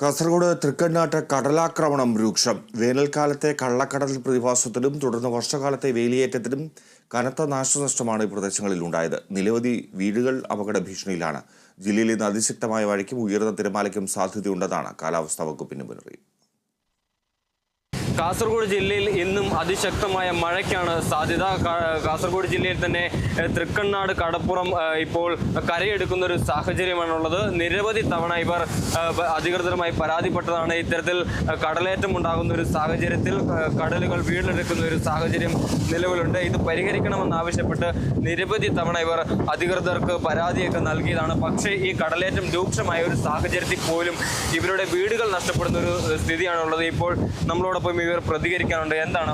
കാസർഗോഡ് തൃക്കണ്ണാട്ട് കടലാക്രമണം രൂക്ഷം. വേനൽക്കാലത്തെ കള്ളക്കടൽ പ്രതിഭാസത്തിലും തുടർന്ന് വർഷകാലത്തെ വേലിയേറ്റത്തിലും കനത്ത നാശനഷ്ടമാണ് ഈ പ്രദേശങ്ങളിൽ ഉണ്ടായത്. നിരവധി വീടുകൾ അപകട ഭീഷണിയിലാണ്. ജില്ലയിൽ നിന്ന് അതിശക്തമായ മഴയ്ക്കും ഉയർന്ന തിരമാലയ്ക്കും സാധ്യതയുണ്ടെന്നാണ് കാലാവസ്ഥാ വകുപ്പിന്റെ മുന്നറിയിപ്പ്. കാസർഗോഡ് ജില്ലയിൽ ഇന്നും അതിശക്തമായ മഴയ്ക്കാണ് സാധ്യത. കാസർഗോഡ് ജില്ലയിൽ തന്നെ തൃക്കണ്ണാട് കടപ്പുറം ഇപ്പോൾ കരയെടുക്കുന്ന ഒരു സാഹചര്യമാണുള്ളത്. നിരവധി തവണ ഇവർ അധികൃതരുമായി പരാതിപ്പെട്ടതാണ്. ഇത്തരത്തിൽ കടലേറ്റം ഉണ്ടാകുന്ന ഒരു സാഹചര്യത്തിൽ കടലുകൾ വീണ്ടെടുക്കുന്ന ഒരു സാഹചര്യം നിലവിലുണ്ട്. ഇത് പരിഹരിക്കണമെന്നാവശ്യപ്പെട്ട് നിരവധി തവണ ഇവർ അധികൃതർക്ക് പരാതിയൊക്കെ നൽകിയതാണ്. പക്ഷേ ഈ കടലേറ്റം രൂക്ഷമായ ഒരു സാഹചര്യത്തിൽ പോലും ഇവരുടെ വീടുകൾ നഷ്ടപ്പെടുന്ന ഒരു സ്ഥിതിയാണുള്ളത്. ഇപ്പോൾ നമ്മളോടൊപ്പം ഇവർ പ്രതികരിക്കാനുണ്ട് എന്താണ്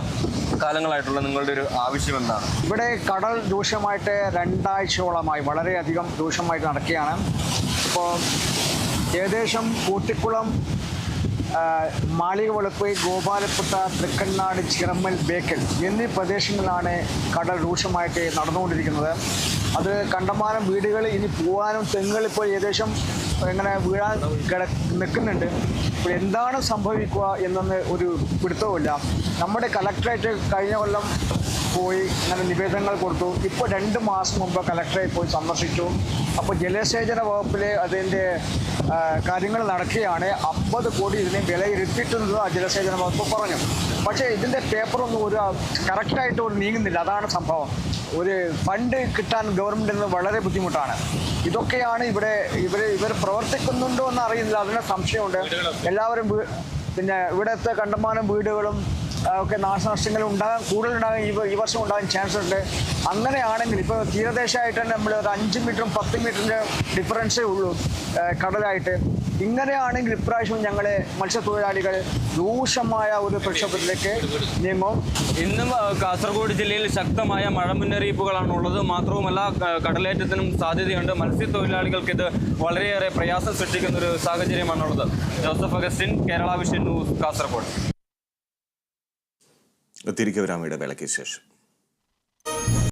കാലങ്ങളായിട്ടുള്ള നിങ്ങളുടെ ഒരു ആവശ്യം എന്താണ്? ഇവിടെ കടൽ രൂക്ഷമായിട്ട് രണ്ടാഴ്ചയോളമായി വളരെയധികം രൂക്ഷമായിട്ട് നടക്കുകയാണ്. ഇപ്പോൾ ഏകദേശം കൂട്ടിക്കുളം ആ, മാളിക വെളുപ്പ് ഗോപാലപ്പെട്ട തൃക്കണ്ണാട് ചിറമ്മൽ ബേക്കൽ എന്നീ പ്രദേശങ്ങളിലാണ് കടൽ രൂക്ഷമായിട്ട് നടന്നുകൊണ്ടിരിക്കുന്നത്. അത് കണ്ടമാനം വീടുകൾ ഇനി പോകാനും തെങ്ങുകൾ ഇപ്പോൾ ഏകദേശം ഇങ്ങനെ വീഴാൻ കിട നിൽക്കുന്നുണ്ട്. എന്താണ് സംഭവിക്കുക എന്നൊന്ന് ഒരു പിടുത്തവുമില്ല. നമ്മുടെ കലക്ടറേറ്റ് കഴിഞ്ഞ കൊല്ലം പോയി അങ്ങനെ നിവേദനങ്ങൾ കൊടുത്തു. ഇപ്പോൾ രണ്ട് മാസം മുമ്പ് കലക്ടറെ പോയി സന്ദർശിച്ചു. അപ്പോൾ ജലസേചന വകുപ്പിൽ അതിന്റെ കാര്യങ്ങൾ നടക്കുകയാണ്. അമ്പത് കോടി ഇതിനെ വിലയിരുത്തിയിട്ടുണ്ട് ആ ജലസേചന വകുപ്പ് പറഞ്ഞു. പക്ഷേ ഇതിന്റെ പേപ്പറൊന്നും ഒരു കറക്റ്റായിട്ട് ഒരു നീങ്ങുന്നില്ല. അതാണ് സംഭവം. ഒരു ഫണ്ട് കിട്ടാൻ ഗവൺമെന്റിൽ നിന്ന് വളരെ ബുദ്ധിമുട്ടാണ്. ഇതൊക്കെയാണ് ഇവിടെ ഇവർ ഇവർ പ്രവർത്തിക്കുന്നുണ്ടോ എന്ന് അറിയുന്നില്ല. അതിന് സംശയമുണ്ട്. എല്ലാവരും പിന്നെ ഇവിടുത്തെ കണ്ടമാനം വീടുകളും ഒക്കെ നാശനഷ്ടങ്ങൾ ഉണ്ടാകാൻ കൂടുതലുണ്ടാകാൻ ഈ ഈ വർഷം ഉണ്ടാകാൻ ചാൻസ് ഉണ്ട്. അങ്ങനെയാണെങ്കിൽ ഇപ്പോൾ തീരദേശമായിട്ട് തന്നെ നമ്മൾ ഒരു അഞ്ച് മീറ്ററും പത്ത് മീറ്ററിന്റെ ഡിഫറൻസേ ഉള്ളൂ കടലായിട്ട്. ഇങ്ങനെയാണെങ്കിൽ ഇപ്രാവശ്യം ഞങ്ങൾ മത്സ്യത്തൊഴിലാളികൾ രൂക്ഷമായ ഒരു പ്രക്ഷോഭത്തിലേക്ക് നീങ്ങും. ഇന്നും കാസർഗോഡ് ജില്ലയിൽ ശക്തമായ മഴ മുന്നറിയിപ്പുകളാണ് ഉള്ളത് മാത്രവുമല്ല കടലേറ്റത്തിനും സാധ്യതയുണ്ട്. മത്സ്യത്തൊഴിലാളികൾക്ക് ഇത് വളരെയേറെ പ്രയാസം സൃഷ്ടിക്കുന്ന ഒരു സാഹചര്യമാണുള്ളത്. Joseph Augustine Kerala vision news Kasargod. തിരികെ വരാം ഇടവേളയ്ക്ക് ശേഷം.